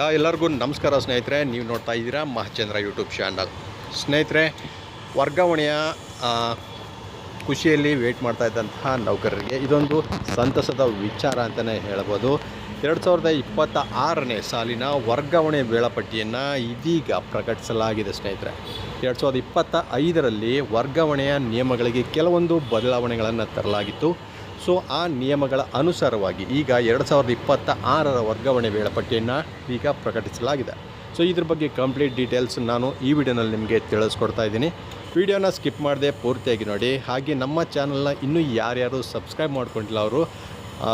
ಎಲ್ಲರಿಗೂ ನಮಸ್ಕಾರ ಸ್ನೇಹಿತರೆ, ನೀವು ನೋಡ್ತಾ ಇದ್ದೀರಾ ಮಹಚಂದ್ರ ಯೂಟ್ಯೂಬ್ ಚಾನಲ್ ಸ್ನೇಹಿತರೆ, ವರ್ಗಾವಣೆಯ ಖುಷಿಯಲ್ಲಿ ವೇಟ್ ಮಾಡ್ತಾ ಇದ್ದಂತಹ ನೌಕರರಿಗೆ ಇದೊಂದು ಸಂತಸದ ವಿಚಾರ ಅಂತಲೇ ಹೇಳ್ಬೋದು. ಎರಡು ಸಾವಿರದ ಇಪ್ಪತ್ತ ಆರನೇ ಸಾಲಿನ ವರ್ಗಾವಣೆ ವೇಳಾಪಟ್ಟಿಯನ್ನು ಇದೀಗ ಪ್ರಕಟಿಸಲಾಗಿದೆ ಸ್ನೇಹಿತರೆ. ಎರಡು ಸಾವಿರದ ಇಪ್ಪತ್ತ ಐದರಲ್ಲಿ ವರ್ಗಾವಣೆಯ ನಿಯಮಗಳಿಗೆ ಕೆಲವೊಂದು ಬದಲಾವಣೆಗಳನ್ನು ತರಲಾಗಿತ್ತು. ಸೊ ಆ ನಿಯಮಗಳ ಅನುಸಾರವಾಗಿ ಈಗ ಎರಡು ಸಾವಿರದ ಇಪ್ಪತ್ತ ಆರರ ವರ್ಗಾವಣೆ ವೇಳಾಪಟ್ಟಿಯನ್ನು ಈಗ ಪ್ರಕಟಿಸಲಾಗಿದೆ. ಸೊ ಇದ್ರ ಬಗ್ಗೆ ಕಂಪ್ಲೀಟ್ ಡೀಟೇಲ್ಸ್ ನಾನು ಈ ವಿಡಿಯೋನಲ್ಲಿ ನಿಮಗೆ ತಿಳಿಸ್ಕೊಡ್ತಾ ಇದ್ದೀನಿ. ವಿಡಿಯೋನ ಸ್ಕಿಪ್ ಮಾಡದೆ ಪೂರ್ತಿಯಾಗಿ ನೋಡಿ. ಹಾಗೆ ನಮ್ಮ ಚಾನಲ್ನ ಇನ್ನೂ ಯಾರ್ಯಾರು ಸಬ್ಸ್ಕ್ರೈಬ್ ಮಾಡ್ಕೊಂಡಿಲ್ಲ ಅವರು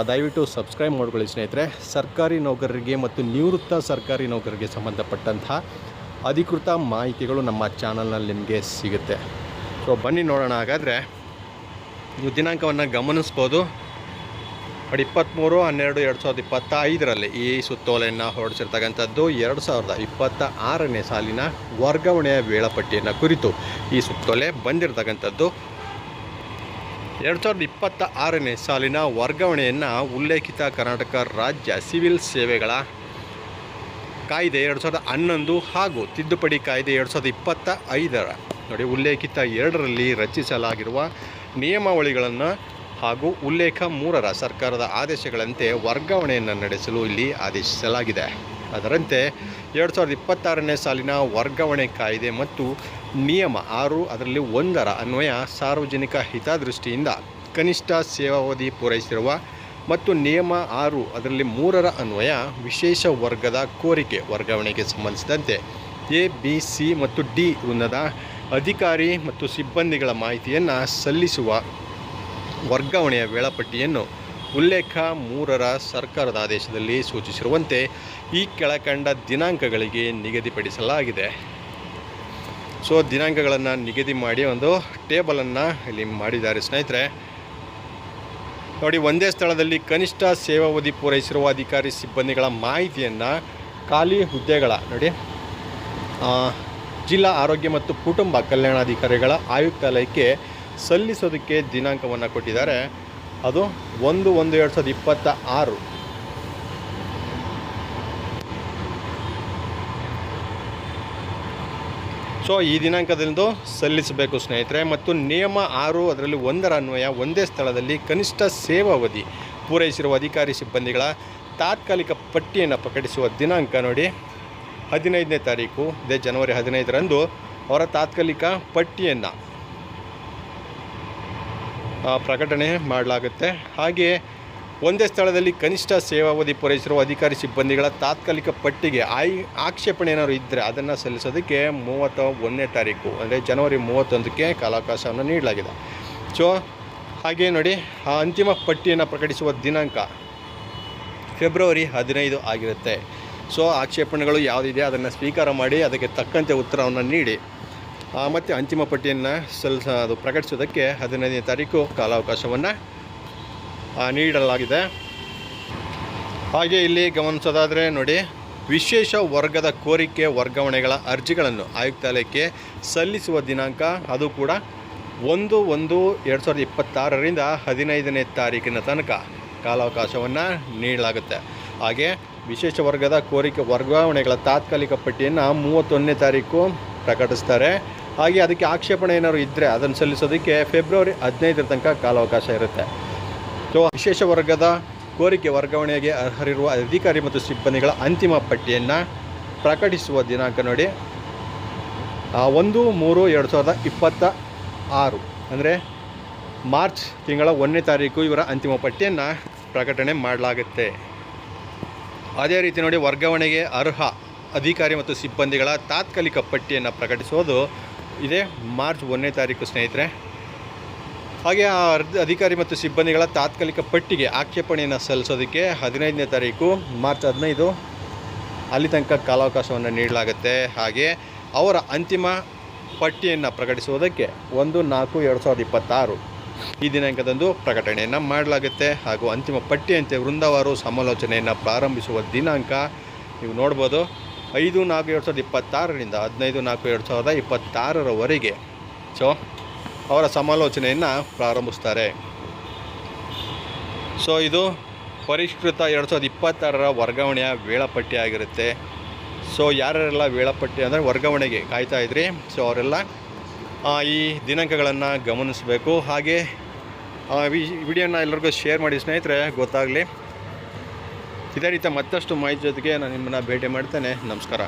ದಯವಿಟ್ಟು ಸಬ್ಸ್ಕ್ರೈಬ್ ಮಾಡ್ಕೊಳ್ಳಿ ಸ್ನೇಹಿತರೆ. ಸರ್ಕಾರಿ ನೌಕರರಿಗೆ ಮತ್ತು ನಿವೃತ್ತ ಸರ್ಕಾರಿ ನೌಕರರಿಗೆ ಸಂಬಂಧಪಟ್ಟಂತಹ ಅಧಿಕೃತ ಮಾಹಿತಿಗಳು ನಮ್ಮ ಚಾನಲ್ನಲ್ಲಿ ನಿಮಗೆ ಸಿಗುತ್ತೆ. ಸೊ ಬನ್ನಿ ನೋಡೋಣ. ಹಾಗಾದರೆ ದಿನಾಂಕವನ್ನು ಗಮನಿಸ್ಬೋದು. ಬಟ್ ಇಪ್ಪತ್ತ್ಮೂರು, ಹನ್ನೆರಡು, ಎರಡು ಸಾವಿರದ ಇಪ್ಪತ್ತ ಐದರಲ್ಲಿ ಈ ಸುತ್ತೋಲೆಯನ್ನು ಹೊರಡಿಸಿರ್ತಕ್ಕಂಥದ್ದು ಎರಡು ಸಾವಿರದ ಇಪ್ಪತ್ತ ಆರನೇ ಸಾಲಿನ ವರ್ಗಾವಣೆಯ ವೇಳಾಪಟ್ಟಿಯನ್ನು ಕುರಿತು ಈ ಸುತ್ತೋಲೆ ಬಂದಿರತಕ್ಕಂಥದ್ದು. ಎರಡು ಸಾವಿರದ ಇಪ್ಪತ್ತ ಆರನೇ ಸಾಲಿನ ವರ್ಗಾವಣೆಯನ್ನು ಉಲ್ಲೇಖಿತ ಕರ್ನಾಟಕ ರಾಜ್ಯ ಸಿವಿಲ್ ಸೇವೆಗಳ ಕಾಯ್ದೆ ಎರಡು ಸಾವಿರದ ಹನ್ನೊಂದು ಹಾಗೂ ತಿದ್ದುಪಡಿ ಕಾಯ್ದೆ ಎರಡು ಸಾವಿರದ ಇಪ್ಪತ್ತ ಐದರ ನೋಡಿ, ಉಲ್ಲೇಖಿತ ಎರಡರಲ್ಲಿ ರಚಿಸಲಾಗಿರುವ ನಿಯಮಾವಳಿಗಳನ್ನು ಹಾಗೂ ಉಲ್ಲೇಖ ಮೂರರ ಸರ್ಕಾರದ ಆದೇಶಗಳಂತೆ ವರ್ಗಾವಣೆಯನ್ನು ನಡೆಸಲು ಇಲ್ಲಿ ಆದೇಶಿಸಲಾಗಿದೆ. ಅದರಂತೆ ಎರಡು ಸಾವಿರದ ಇಪ್ಪತ್ತಾರನೇ ಸಾಲಿನ ವರ್ಗಾವಣೆ ಕಾಯ್ದೆ ಮತ್ತು ನಿಯಮ ಆರು ಅದರಲ್ಲಿ ಒಂದರ ಅನ್ವಯ ಸಾರ್ವಜನಿಕ ಹಿತದೃಷ್ಟಿಯಿಂದ ಕನಿಷ್ಠ ಸೇವಾವಧಿ ಪೂರೈಸಿರುವ ಮತ್ತು ನಿಯಮ ಆರು ಅದರಲ್ಲಿ ಮೂರರ ಅನ್ವಯ ವಿಶೇಷ ವರ್ಗದ ಕೋರಿಕೆ ವರ್ಗಾವಣೆಗೆ ಸಂಬಂಧಿಸಿದಂತೆ ಎ, ಬಿ, ಸಿ ಮತ್ತು ಡಿ ವೃಂದದ ಅಧಿಕಾರಿ ಮತ್ತು ಸಿಬ್ಬಂದಿಗಳ ಮಾಹಿತಿಯನ್ನು ಸಲ್ಲಿಸುವ ವರ್ಗಾವಣೆಯ ವೇಳಾಪಟ್ಟಿಯನ್ನು ಉಲ್ಲೇಖ ಮೂರರ ಸರ್ಕಾರದ ಆದೇಶದಲ್ಲಿ ಸೂಚಿಸಿರುವಂತೆ ಈ ಕೆಳಕಂಡ ದಿನಾಂಕಗಳಿಗೆ ನಿಗದಿಪಡಿಸಲಾಗಿದೆ. ಸೊ ದಿನಾಂಕಗಳನ್ನು ನಿಗದಿ ಮಾಡಿ ಒಂದು ಟೇಬಲನ್ನು ಇಲ್ಲಿ ಮಾಡಿದ್ದಾರೆ ಸ್ನೇಹಿತರೆ. ನೋಡಿ, ಒಂದೇ ಸ್ಥಳದಲ್ಲಿ ಕನಿಷ್ಠ ಸೇವಾವಧಿ ಪೂರೈಸಿರುವ ಅಧಿಕಾರಿ ಸಿಬ್ಬಂದಿಗಳ ಮಾಹಿತಿಯನ್ನು ಖಾಲಿ ಹುದ್ದೆಗಳ ನೋಡಿ ಜಿಲ್ಲಾ ಆರೋಗ್ಯ ಮತ್ತು ಕುಟುಂಬ ಕಲ್ಯಾಣಾಧಿಕಾರಿಗಳ ಆಯುಕ್ತಾಲಯಕ್ಕೆ ಸಲ್ಲಿಸೋದಕ್ಕೆ ದಿನಾಂಕವನ್ನು ಕೊಟ್ಟಿದ್ದಾರೆ. ಅದು ಒಂದು ಒಂದು ಎರಡು ಸಾವಿರದ ಇಪ್ಪತ್ತ ಆರು. ಸೊ, ಈ ದಿನಾಂಕದಿಂದ ಸಲ್ಲಿಸಬೇಕು ಸ್ನೇಹಿತರೆ. ಮತ್ತು ನಿಯಮ ಆರು ಅದರಲ್ಲಿ ಒಂದರ ಅನ್ವಯ, ಒಂದೇ ಸ್ಥಳದಲ್ಲಿ ಕನಿಷ್ಠ ಸೇವಾವಧಿ ಪೂರೈಸಿರುವ ಅಧಿಕಾರಿ ಸಿಬ್ಬಂದಿಗಳ ತಾತ್ಕಾಲಿಕ ಪಟ್ಟಿಯನ್ನು ಪ್ರಕಟಿಸುವ ದಿನಾಂಕ ನೋಡಿ. ಹದಿನೈದನೇ ತಾರೀಕು, ಇದೇ ಜನವರಿ ಹದಿನೈದರಂದು ಅವರ ತಾತ್ಕಾಲಿಕ ಪಟ್ಟಿಯನ್ನು ಪ್ರಕಟಣೆ ಮಾಡಲಾಗುತ್ತೆ. ಹಾಗೆಯೇ ಒಂದೇ ಸ್ಥಳದಲ್ಲಿ ಕನಿಷ್ಠ ಸೇವಾವಧಿ ಪೂರೈಸಿರುವ ಅಧಿಕಾರಿ ಸಿಬ್ಬಂದಿಗಳ ತಾತ್ಕಾಲಿಕ ಪಟ್ಟಿಗೆ ಆಯ್, ಆಕ್ಷೇಪಣೆ ಏನಾದ್ರು ಇದ್ದರೆ ಅದನ್ನು ಸಲ್ಲಿಸೋದಕ್ಕೆ ಮೂವತ್ತ ಒಂದನೇ ತಾರೀಕು, ಅಂದರೆ ಜನವರಿ ಮೂವತ್ತೊಂದಕ್ಕೆ ಕಾಲಾವಕಾಶವನ್ನು ನೀಡಲಾಗಿದೆ. ಸೊ ಹಾಗೆ ನೋಡಿ, ಆ, ಅಂತಿಮ ಪಟ್ಟಿಯನ್ನು ಪ್ರಕಟಿಸುವ ದಿನಾಂಕ ಫೆಬ್ರವರಿ ಹದಿನೈದು ಆಗಿರುತ್ತೆ. ಸೊ ಆಕ್ಷೇಪಣೆಗಳು ಯಾವುದಿದೆ, ಅದನ್ನು ಸ್ವೀಕಾರ ಮಾಡಿ ಅದಕ್ಕೆ ತಕ್ಕಂತೆ ಉತ್ತರವನ್ನು ನೀಡಿ. ಮತ್ತು ಅಂತಿಮ ಪಟ್ಟಿಯನ್ನು ಸಲ್ಲಿಸ ಅದು ಪ್ರಕಟಿಸೋದಕ್ಕೆ ಹದಿನೈದನೇ ತಾರೀಕು ಕಾಲಾವಕಾಶವನ್ನು ನೀಡಲಾಗಿದೆ. ಹಾಗೆ ಇಲ್ಲಿ ಗಮನಿಸೋದಾದರೆ ನೋಡಿ, ವಿಶೇಷ ವರ್ಗದ ಕೋರಿಕೆ ವರ್ಗಾವಣೆಗಳ ಅರ್ಜಿಗಳನ್ನು ಆಯುಕ್ತಾಲಯಕ್ಕೆ ಸಲ್ಲಿಸುವ ದಿನಾಂಕ ಅದು ಕೂಡ ಒಂದು ಒಂದು ಎರಡು ಸಾವಿರದ ಇಪ್ಪತ್ತಾರರಿಂದ ಹದಿನೈದನೇ ತಾರೀಕಿನ ತನಕ ಕಾಲಾವಕಾಶವನ್ನು ನೀಡಲಾಗುತ್ತೆ. ಹಾಗೆ ವಿಶೇಷ ವರ್ಗದ ಕೋರಿಕೆ ವರ್ಗಾವಣೆಗಳ ತಾತ್ಕಾಲಿಕ ಪಟ್ಟಿಯನ್ನು ಮೂವತ್ತೊಂದನೇ ತಾರೀಕು ಪ್ರಕಟಿಸ್ತಾರೆ. ಹಾಗೆ ಅದಕ್ಕೆ ಆಕ್ಷೇಪಣೆ ಏನಾದ್ರು ಇದ್ದರೆ ಅದನ್ನು ಸಲ್ಲಿಸೋದಕ್ಕೆ ಫೆಬ್ರವರಿ ಹದಿನೈದರ ತನಕ ಕಾಲಾವಕಾಶ ಇರುತ್ತೆ. ಸೊ ವಿಶೇಷ ವರ್ಗದ ಕೋರಿಕೆ ವರ್ಗಾವಣೆಗೆ ಅರ್ಹರಿರುವ ಅಧಿಕಾರಿ ಮತ್ತು ಸಿಬ್ಬಂದಿಗಳ ಅಂತಿಮ ಪಟ್ಟಿಯನ್ನು ಪ್ರಕಟಿಸುವ ದಿನಾಂಕ ನೋಡಿ. ಒಂದು, ಮೂರು, ಎರಡು ಸಾವಿರದ ಇಪ್ಪತ್ತ ಆರು, ಅಂದರೆ ಮಾರ್ಚ್ ತಿಂಗಳ ಒಂದನೇ ತಾರೀಕು ಇವರ ಅಂತಿಮ ಪಟ್ಟಿಯನ್ನು ಪ್ರಕಟಣೆ ಮಾಡಲಾಗುತ್ತೆ. ಅದೇ ರೀತಿ ನೋಡಿ, ವರ್ಗಾವಣೆಗೆ ಅರ್ಹ ಅಧಿಕಾರಿ ಮತ್ತು ಸಿಬ್ಬಂದಿಗಳ ತಾತ್ಕಾಲಿಕ ಪಟ್ಟಿಯನ್ನು ಪ್ರಕಟಿಸೋದು ಇದೇ ಮಾರ್ಚ್ ಒಂದನೇ ತಾರೀಕು, ಸ್ನೇಹಿತರೆ. ಹಾಗೆ ಆ ಅಧಿಕಾರಿ ಮತ್ತು ಸಿಬ್ಬಂದಿಗಳ ತಾತ್ಕಾಲಿಕ ಪಟ್ಟಿಗೆ ಆಕ್ಷೇಪಣೆಯನ್ನು ಸಲ್ಲಿಸೋದಕ್ಕೆ ಹದಿನೈದನೇ ತಾರೀಕು, ಮಾರ್ಚ್ ಹದಿನೈದು, ಅಲ್ಲಿ ತನಕ ಕಾಲಾವಕಾಶವನ್ನು ನೀಡಲಾಗುತ್ತೆ. ಹಾಗೆ ಅವರ ಅಂತಿಮ ಪಟ್ಟಿಯನ್ನು ಪ್ರಕಟಿಸುವುದಕ್ಕೆ ಒಂದು ನಾಲ್ಕು, ಎರಡು ಸಾವಿರದ ಇಪ್ಪತ್ತಾರು. ಈ ದಿನಾಂಕದಂದು ಪ್ರಕಟಣೆಯನ್ನು ಮಾಡಲಾಗುತ್ತೆ ಹಾಗೂ ಅಂತಿಮ ಪಟ್ಟಿಯಂತೆ ವೃಂದಾವಾರು ಸಮಾಲೋಚನೆಯನ್ನು ಪ್ರಾರಂಭಿಸುವ ದಿನಾಂಕ ನೀವು ನೋಡ್ಬೋದು. ಐದು ನಾಲ್ಕು ಎರಡು ಸಾವಿರದ ಇಪ್ಪತ್ತಾರರಿಂದ ಹದಿನೈದು ನಾಲ್ಕು ಎರಡು ಸಾವಿರದ ಇಪ್ಪತ್ತಾರರವರೆಗೆ. ಸೊ ಅವರ ಸಮಾಲೋಚನೆಯನ್ನು ಪ್ರಾರಂಭಿಸ್ತಾರೆ. ಸೊ ಇದು ಪರಿಷ್ಕೃತ ಎರಡು ಸಾವಿರದ ಇಪ್ಪತ್ತಾರರ ವರ್ಗಾವಣೆಯ ವೇಳಾಪಟ್ಟಿ ಆಗಿರುತ್ತೆ. ಸೊ ಯಾರ್ಯಾರೆಲ್ಲ ವೇಳಾಪಟ್ಟಿ ಅಂದರೆ ವರ್ಗಾವಣೆಗೆ ಕಾಯ್ತಾ ಇದ್ರಿ? ಸೊ ಅವರೆಲ್ಲ ಈ ದಿನಾಂಕಗಳನ್ನು ಗಮನಿಸಬೇಕು. ಹಾಗೆ ವಿಡಿಯೋನ ಎಲ್ಲರಿಗೂ ಶೇರ್ ಮಾಡಿ ಸ್ನೇಹಿತರೆ, ಗೊತ್ತಾಗಲಿ. ಇದೇ ರೀತಿ ಮತ್ತಷ್ಟು ಮಾಹಿತಿ ಜೊತೆಗೆ ನಾನು ನಿಮ್ಮನ್ನು ಭೇಟಿ ಮಾಡ್ತೇನೆ. ನಮಸ್ಕಾರ.